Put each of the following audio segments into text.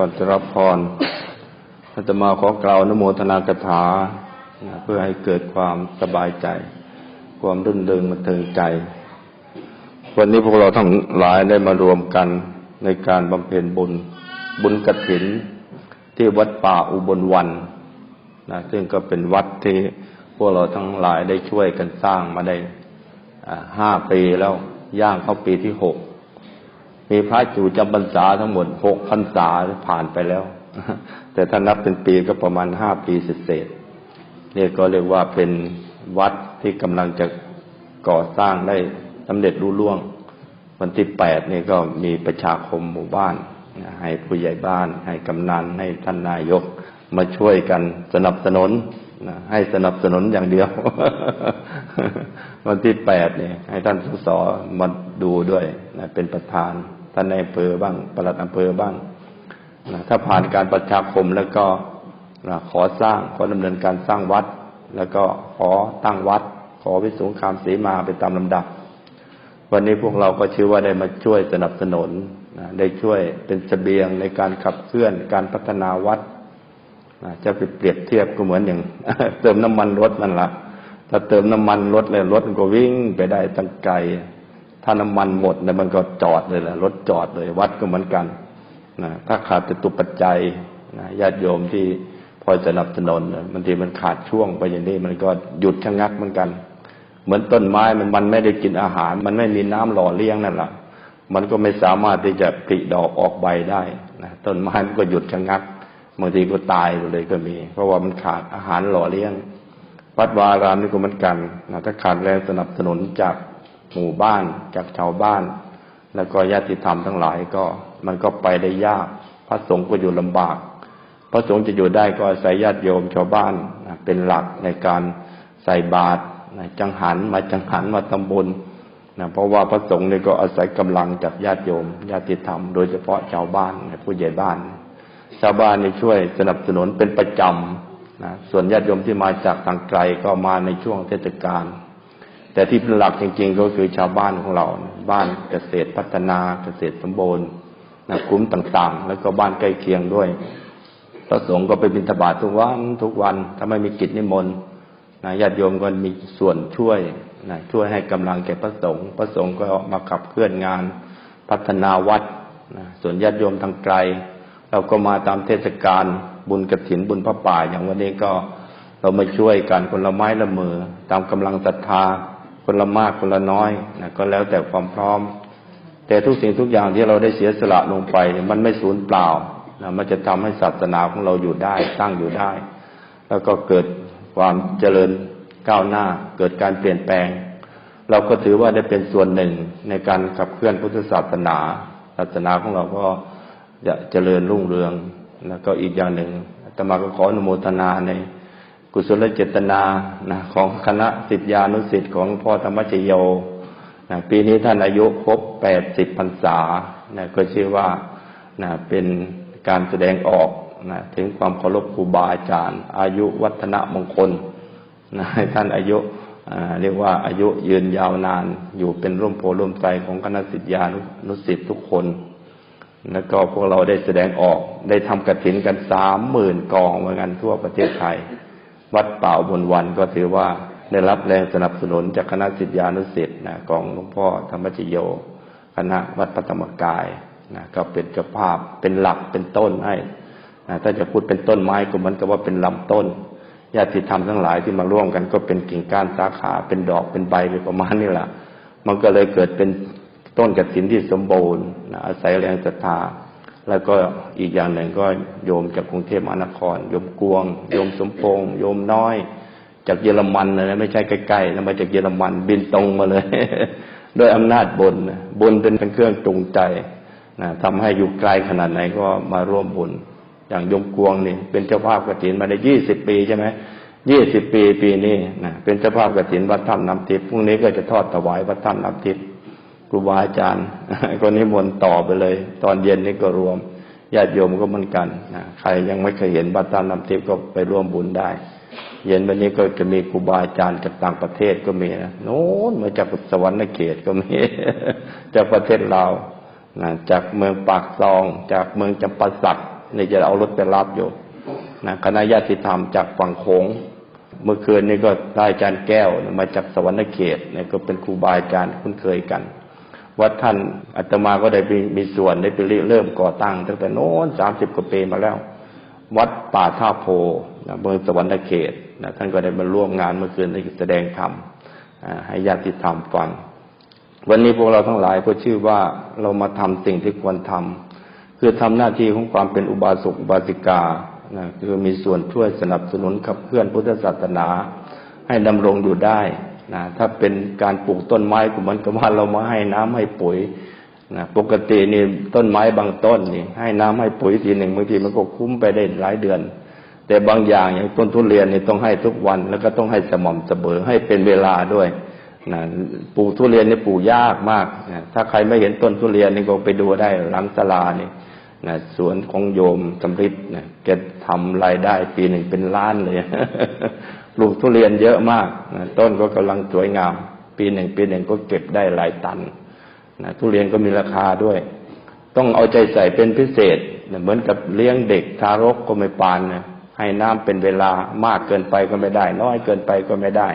ก่อนจะรับพรอาตมาขอกล่าวนโมทนากถาเพื่อให้เกิดความสบายใจ ความรื่นเริงมันเทิงใจ วันนี้พวกเราทั้งหลายได้มารวมกันในการบำเพ็ญบุญ บุญกระถินที่วัดป่าอุบลวันนะซึ่งก็เป็นวัดที่พวกเราทั้งหลายได้ช่วยกันสร้างมาได้ห้าปีแล้วย่างเข้าปีที่หก มีพระอยู่จำพรรษาทั้งหมดหกพรรษาผ่านไปแล้ว แต่ถ้านับเป็นปีก็ประมาณห้าปีเศษนี่ยก็เรียกว่าเป็นวัดที่กำลังจะก่อสร้างได้สำเร็จรุ่ล่วง วันที่แปดนี่ก็มีประชาคมหมู่บ้าน ให้ผู้ใหญ่บ้าน ให้กำนันให้ท่านนายก มาช่วยกันสนับสนุนให้สนับสนุนอย่างเดียว วันที่แปดเนี่ยให้ท่านสสมาดูด้วยนะเป็นประธาน ท่านในอำเภอบ้างปลัดอำเภอบ้างนะถ้าผ่านการประชาคมแล้วก็นะขอสร้างขอดำเนินการสร้างวัด แล้วก็ขอตั้งวัด ขอวิสุงคามเสีมาไปตามลำดับ วันนี้พวกเราก็ชื่อว่าได้มาช่วยสนับสนุนนะได้ช่วยเป็นเสบียงในการขับเคลื่อนการพัฒนาวัดนะจะไปเปรียบเทียบก็เหมือนอย่างเติมน้ำมันรถนั่นละ่ะถ้าเติมน้ำมันรถเลยรถก็วิ่งไปได้ตั้งไกล ถ้าน้ำมันหมดเนี่ยมันก็จอดเลยแหละรถจอดเลย วัดก็เหมือนกันนะถ้าขาดจตุปัจจัยนะญาติโยมที่พอสนับสนุนบางทีมันขาดช่วงไปอย่างนี้มันก็หยุดชะงักเหมือนกัน เหมือนต้นไม้มันมันไม่ได้กินอาหาร มันไม่มีน้ำหล่อเลี้ยงนั่นแหละมันก็ไม่สามารถที่จะผลิดอกออกใบได้นะต้นไม้มันก็หยุดชะงักบางทีก็ตายเลยก็มี เพราะว่ามันขาดอาหารหล่อเลี้ยงวัดวารามนี่ก็เหมือนกันนะถ้าขาดแรงสนับสนุนจาก หมู่บ้านจากชาวบ้าน แล้วก็ญาติธรรมทั้งหลายก็มันก็ไปได้ยาก พระสงฆ์ก็อยู่ลำบาก พระสงฆ์จะอยู่ได้ก็อาศัยญาติโยมชาวบ้านเป็นหลักในการใส่บาตรจังหันมาจังหันมาตำบลนะเพราะว่าพระสงฆ์เนี่ยก็อาศัยกำลังจากญาติโยม ญาติธรรม โดยเฉพาะชาวบ้านผู้ใหญ่บ้าน ชาวบ้านนี่ช่วยสนับสนุนเป็นประจำนะส่วนญาติโยมที่มาจากทางไกลก็มาในช่วงเทศกาล แต่ที่เป็นหลักจริง ๆ ก็คือชาวบ้านของเรา บ้านเกษตรพัฒนาเกษตรสมบูรณ์นะกลุ่มต่าง ๆ แล้วก็บ้านใกล้เคียงด้วยพระสงฆ์ก็ไปบิณฑบาตทุกวันทุกวันถ้าไม่มีกิจนิมนต์นะญาติโยมก็มีส่วนช่วยนะช่วยให้กำลังแก่พระสงฆ์พระสงฆ์ก็มาขับเคลื่อนงานพัฒนาวัดนะส่วนญาติโยมทางไกล เราก็มาตามเทศกาลบุญกระถินบุญพระป่าอย่างวันนี้ก็เรามาช่วยกันคนละไม้ละมือ ตามกำลังศรัทธา คนละมากคนละน้อยนะก็แล้วแต่ความพร้อม แต่ทุกสิ่งทุกอย่างที่เราได้เสียสละลงไปมันไม่สูญเปล่านะมันจะทำให้ศาสนาของเราอยู่ได้ตั้งอยู่ได้ แล้วก็เกิดความเจริญก้าวหน้า เกิดการเปลี่ยนแปลง เราก็ถือว่าได้เป็นส่วนหนึ่งในการขับเคลื่อนพุทธศาสนา ศาสนาของเราก็จะเจริญรุ่งเรือง แล้วก็อีกอย่างหนึ่งธรรมาก็ขออนุโมทนาใน กุศลเจตนานะของคณะสิทธิานุสิทธิ์ของพ่อธรรมชโยนะปีนี้ท่านอายุครบแปดสิบพรรษานะก็ชื่อว่านะเป็นการแสดงออกนะถึงความเคารพครูบาอาจารย์ อายุวัฒนมงคลนะท่านอายุเรียกว่าอายุยืนยาวนานอยู่เป็นร่มโพร่มใจของคณะสิทธิานุสิทธิ์ทุกคน แล้วก็พวกเราได้แสดงออกได้ทำกระถินกันสามหมื่นกองเหมือนกันทั่วประเทศไทย วัดเป่าบนวันก็ถือว่าได้รับแรงสนับสนุนจากคณะสิทธิานุสิทธิ์นะของหลวงพ่อธรรมจิโย คณะวัดปฐมกายนะก็เป็นเจ้าภาพเป็นหลักเป็นต้นให้นะถ้าจะพูดเป็นต้นไม้ก็มันก็ว่าเป็นลำต้นญาติธรรมทั้งหลายที่มาร่วมกันก็เป็นกิ่งก้านสาขาเป็นดอกเป็นใบไปประมาณนี้แหละมันก็เลยเกิดเป็นต้นกระถินที่สมบูรณ์นะอาศัยแรงศรัทธา แล้วก็อีกอย่างหนึ่งก็โยมจากกรุงเทพมหานคร โยมกวง โยมสมพงษ์โยมน้อย จากเยอรมันเลยนะไม่ใช่ใกล้ๆนะมาจากเยอรมันบินตรงมาเลยด้วยอำนาจบุญบุญเป็นเครื่องจูงใจนะทำให้อยู่ไกลขนาดไหนก็มาร่วมบุญ อย่างโยมกวงนี่เป็นเจ้าภาพกฐินมาได้ยี่สิบปีใช่ไหมยี่สิบปีปีนี้นะเป็นเจ้าภาพกฐินวัดถ้ำน้ำทิพย์พรุ่งนี้ก็จะทอดถวายวัดถ้ำน้ำทิพย์ ครูบาอาจารย์ก็นิมนต์ต่อไปเลย ตอนเย็นนี่ก็รวมญาติโยมก็เหมือนกันนะใครยังไม่เคยเห็นบัตรตามนำทิพย์ก็ไปร่วมบุญได้ เย็นวันนี้ก็จะมีครูบาอาจารย์จากต่างประเทศก็มีนะโน้นมาจากสวรรค์เขตก็มี จากประเทศเรานะจากเมืองปากซอง จากเมืองจำปาสักนี่จะเอารถไปรับอยู่นะคณะญาติธรรมจากฝั่งโขงเมื่อคืนนี้ก็ได้อาจารย์แก้วมาจากสวรรค์เขตเนี่ยก็เป็นครูบาอาจารย์คุ้นเคยกัน วัดท่านอาตมาก็ได้มีมส่วนได้ไปเริ่มก่อตั้ง ตั้งแต่โน้นสามสิบกว่าปีมาแล้ว วัดป่าท่าโพนะเมืองสวรรค์เขตนะท่านก็ได้มาร่วมงานเมื่อคืนได้แสดงธรรมให้ญาติธรรมฟัง วันนี้พวกเราทั้งหลายก็ชื่อว่าเรามาทำสิ่งที่ควรทำคือทำหน้าที่ของความเป็นอุบาสกอุบาสิกานะคือมีส่วนช่วยสนับสนุนขับเคลื่อนพุทธศาสนา ให้ดำรงอยู่ได้ นะถ้าเป็นการปลูกต้นไม้ก็เหมือนกับว่าเรามาให้น้ำให้ปุ๋ยนะปกตินี่ต้นไม้บางต้นนี่ให้น้ำให้ปุ๋ยทีหนึ่งบางทีมันก็คุ้มไปได้หลายเดือน แต่บางอย่างอย่างต้นทุเรียนนี่ต้องให้ทุกวันแล้วก็ต้องให้สม่ำเสมอให้เป็นเวลาด้วยนะปลูกทุเรียนนี่ปลูกยากมากนะถ้าใครไม่เห็นต้นทุเรียนนี่ก็ไปดูได้หลังศาลานี่นะสวนของโยมสำริดนะแกทำรายได้ปีหนึ่งเป็นล้านเลย ลูกทุเรียนเยอะมากนะต้นก็กำลังสวยงาม ปีหนึ่งปีหนึ่งก็เก็บได้หลายตันนะทุเรียนก็มีราคาด้วย ต้องเอาใจใส่เป็นพิเศษนะเหมือนกับเลี้ยงเด็กทารกก็ไม่ปานนะให้น้ำเป็นเวลามากเกินไปก็ไม่ได้ น้อยเกินไปก็ไม่ได้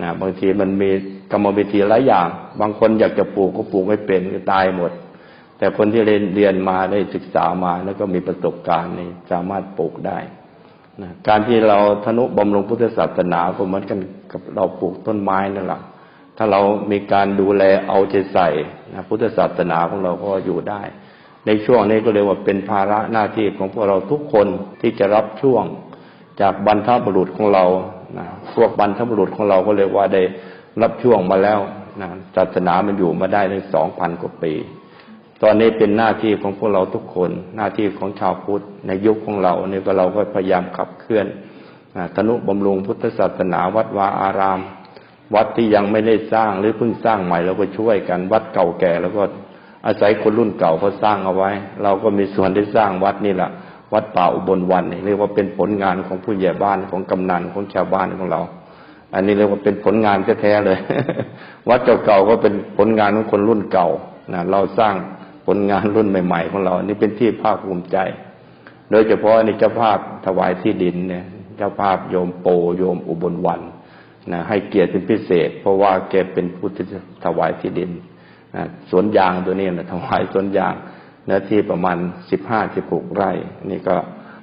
นะบางทีมันมีกรรมวิธีหลายอย่าง บางคนอยากจะปลูกก็ปลูกไม่เป็นก็ตายหมด แต่คนที่เรียนเรียนมาได้ศึกษามาแล้วก็มีประสบการณ์นี่สามารถปลูกได้ นะการที่เราทนุบำรุงพุทธศาสนาก็เหมือนกันกับเราปลูกต้นไม้นั่นแหละถ้าเรามีการดูแลเอาใจใส่นะพุทธศาสนาของเราก็อยู่ได้ ในช่วงนี้ก็เรียกว่าเป็นภาระหน้าที่ของพวกเราทุกคนที่จะรับช่วงจากบรรพบุรุษของเรานะพวกบรรพบุรุษของเราก็เรียกว่าได้รับช่วงมาแล้วนะศาสนามันอยู่มาได้ถึงสองพันกว่าปี ตอนนี้เป็นหน้าที่ของพวกเราทุกคน หน้าที่ของชาวพุทธในยุคของเราเนี่ยก็เราก็พยายามขับเคลื่อนธนุบำรุงพุทธศาสนาวัดวาอาราม วัดที่ยังไม่ได้สร้างหรือเพิ่งสร้างใหม่เราก็ช่วยกัน วัดเก่าแก่แล้วก็อาศัยคนรุ่นเก่าเขาสร้างเอาไว้ เราก็มีส่วนได้สร้างวัดนี่แหละวัดป่าอุบลวันเรียกว่าเป็นผลงานของผู้ใหญ่บ้านของกำนันของชาวบ้านของเรา อันนี้เรียกว่าเป็นผลงานแท้ๆเลย วัดเก่าๆก็เป็นผลงานของคนรุ่นเก่านะเราสร้าง ผลงานรุ่นใหม่ ๆ ของเรา นี่เป็นที่ภาคภูมิใจ โดยเฉพาะในเจ้าภาพถวายที่ดินเนี่ย เจ้าภาพโยมโปโยมอุบลวันนะให้เกียรติเป็นพิเศษ เพราะว่าแกเป็นผู้ที่ถวายที่ดินนะสวนยางตัวนี้นะถวายสวนยางเนื้อที่ประมาณสิบห้าสิบหกไร่ นี่ก็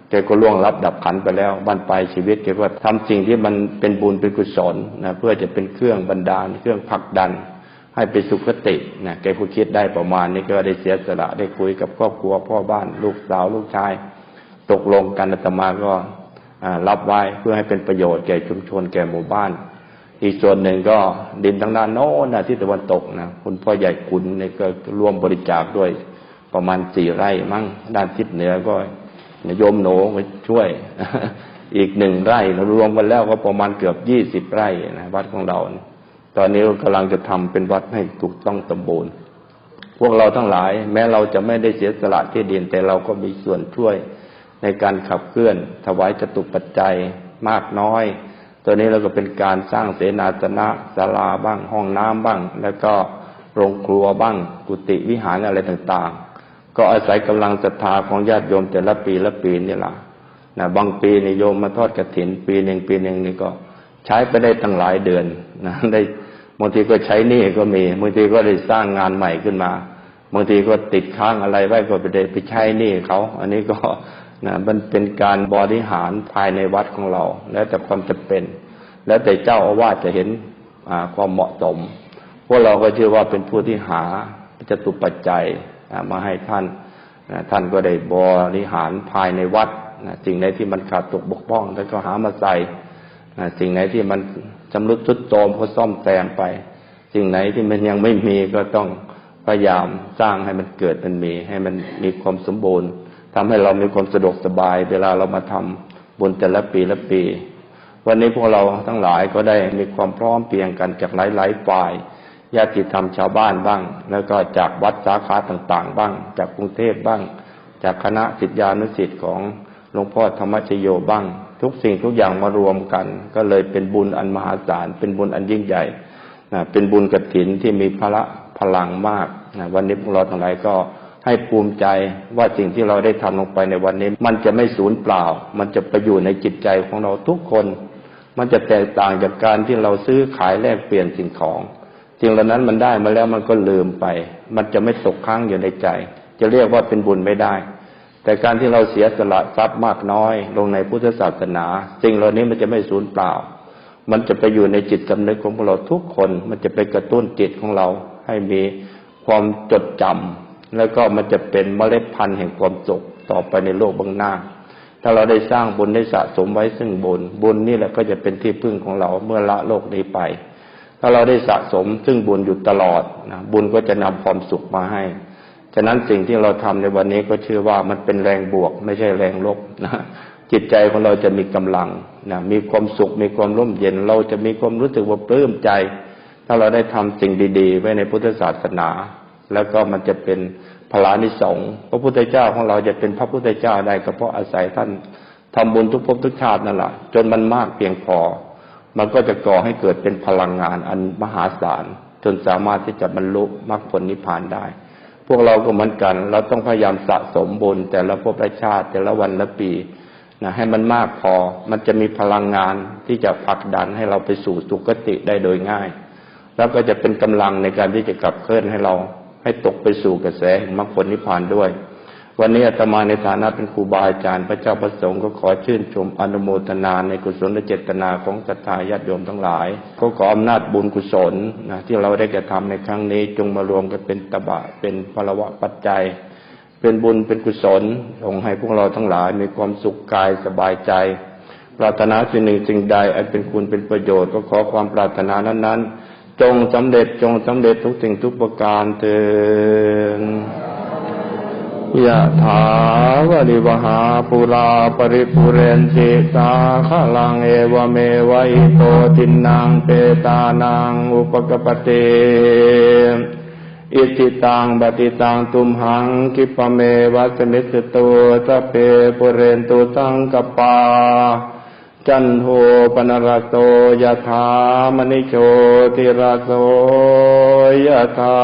แกก็ล่วงรับดับขันไปแล้วบ้านปลายชีวิตแกก็ทำสิ่งที่มันเป็นบุญเป็นกุศลนะเพื่อจะเป็นเครื่องบันดาลเครื่องผลักดัน ให้ไปสุขตินะแกผู้คิดได้ประมาณนี้ก็ได้เสียสละได้คุยกับครอบครัวพ่อบ้านลูกสาวลูกชาย ตกลงกันอาตมาก็รับไว้เพื่อให้เป็นประโยชน์แก่ชุมชนแก่หมู่บ้าน อีกส่วนหนึ่งก็ดินทางด้านโน้นนะที่ตะวันตกนะคุณพ่อใหญ่คุณเนี่ยก็ร่วมบริจาคด้วยประมาณสี่ไร่มั้งด้านทิศเหนือก็โยมโหนมาช่วย อีกหนึ่งไร่รวมกันแล้วก็ประมาณเกือบยี่สิบไร่นะวัดของเรานะ ตอนนี้กำลังจะทำเป็นวัดให้ถูกต้องสมบูรณ์ พวกเราทั้งหลาย แม้เราจะไม่ได้เสียสละที่ดินแต่เราก็มีส่วนช่วยในการขับเคลื่อน ถวายจตุปัจจัยมากน้อย ตัวนี้เราก็เป็นการสร้างเสนาสนะศาลาบ้างห้องน้ำบ้าง แล้วก็โรงครัวบ้างกุฏิวิหารอะไรต่างๆ ก็อาศัยกำลังศรัทธาของญาติโยมแต่ละปีละปีนี่แหละนะบางปีนี่โยมมาทอดกระถิน ปีหนึ่งปีหนึ่งนี่ก็ใช้ไปได้ตั้งหลายเดือนนะได้ บางทีก็ใช้หนี้ก็มีบางทีก็ได้สร้างงานใหม่ขึ้นมาบางทีก็ติดค้างอะไรไว้ก็ไปได้ไปใช้หนี้เขา อันนี้ก็นะมันเป็นการบริหารภายในวัดของเรา แล้วแต่ความจำเป็น แล้วแต่เจ้าอาวาสจะเห็นความเหมาะสมพวกเราก็เชื่อว่าเป็นผู้ที่หาจตุปัจจัยมาให้ท่านท่านก็ได้บริหารภายในวัดสิ่งไหนที่มันขาดตกบกพร่องท่านก็หามาใส่ สิ่งไหนที่มันจำรุดทุดโทรมก็ซ่อมแซมไป สิ่งไหนที่มันยังไม่มีก็ต้องพยายามสร้างให้มันเกิดมันมี ให้มันมีความสมบูรณ์ทำให้เรามีความสะดวกสบาย เวลาเรามาทำบุญแต่ละปีละปี วันนี้พวกเราทั้งหลายก็ได้มีความพร้อมเพียงกันจากหลายๆฝ่ายญาติธรรมชาวบ้านบ้าง แล้วก็จากวัดสาขาต่างๆ บ้าง จากกรุงเทพบ้าง จากคณะสิทธิานุสิทธิ์ของหลวงพ่อธรรมชโยบ้าง ทุกสิ่งทุกอย่างมารวมกัน ก็เลยเป็นบุญอันมหาศาลเป็นบุญอันยิ่งใหญ่นะเป็นบุญกฐินที่มีพละพลังมากนะวันนี้พวกเราทั้งหลายก็ให้ภูมิใจว่าสิ่งที่เราได้ทำลงไปในวันนี้ มันจะไม่สูญเปล่า มันจะไปอยู่ในจิตใจของเราทุกคน มันจะแตกต่างจากการที่เราซื้อขายแลกเปลี่ยนสิ่งของสิ่งเหล่านั้นมันได้มาแล้วมันก็ลืมไป มันจะไม่ตกค้างอยู่ในใจ จะเรียกว่าเป็นบุญไม่ได้ แต่การที่เราเสียสละทรัพย์มากน้อย ลงในพุทธศาสนาสิ่งเหล่านี้มันจะไม่สูญเปล่า มันจะไปอยู่ในจิตสำนึกของพวกเราทุกคน มันจะไปกระตุ้นจิตของเราให้มีความจดจำแล้วก็มันจะเป็นเมล็ดพันธุ์แห่งความสุขต่อไปในโลกบางหน้า ถ้าเราได้สร้างบุญได้สะสมไว้ซึ่งบุญ บุญนี่แหละก็จะเป็นที่พึ่งของเราเมื่อละโลกนี้ไป ถ้าเราได้สะสมซึ่งบุญอยู่ตลอดนะบุญก็จะนำความสุขมาให้ ฉะนั้นสิ่งที่เราทำในวันนี้ก็เชื่อว่ามันเป็นแรงบวก ไม่ใช่แรงลบนะจิตใจของเราจะมีกำลังนะมีความสุขมีความร่มเย็น เราจะมีความรู้สึกว่าปลื้มใจ ถ้าเราได้ทำสิ่งดีๆ ไว้ในพุทธศาสนา แล้วก็มันจะเป็นพลานิสงพระพุทธเจ้าของเราจะเป็นพระพุทธเจ้าได้ก็เพราะอาศัยท่านทำบุญทุกภพทุกชาตินั่นแหละจนมันมากเพียงพอ มันก็จะก่อให้เกิดเป็นพลังงานอันมหาศาลจนสามารถที่จะบรรลุมรรคผลนิพพานได้ พวกเราก็เหมือนกัน เราต้องพยายามสะสมบุญแต่ละภพชาติ แต่ละวันละปีนะให้มันมากพอ มันจะมีพลังงานที่จะผลักดันให้เราไปสู่สุคติได้โดยง่าย แล้วก็จะเป็นกำลังในการที่จะกลับเคลื่อนให้เรา ให้ตกไปสู่กระแสมรรคผลนิพพานด้วย วันนี้อาตมาในฐานะเป็นครูบาอาจารย์พระเจ้าประสงค์ก็ขอชื่นชมอนุโมทนาในกุศลและเจตนาของศรัทธาญาติโยมทั้งหลาย ก็ขออำนาจบุญกุศลนะที่เราได้กระทำในครั้งนี้จงมารวมกันเป็นตบะเป็นพลวะปัจจัย เป็นบุญเป็นกุศลองให้พวกเราทั้งหลายมีความสุขกายสบายใจ ปรารถนาสิ่งหนึ่งสิ่งใดอันเป็นคุณเป็นประโยชน์ก็ขอความปรารถนานั้น ๆ จงสำเร็จจงสำเร็จทุกสิ่งทุกประการเถิด ยะถาวริวหาปุราปริปุเรนติสาขลังเอวเมวัยโตทินังเปตานังอุปกปเตอิติตังปฏิตังตุมหังคิปเมวัสมิสตุสเปปุเรนตุสังกปา จันโทปนรโตยะถามณิโชติรโสยะถา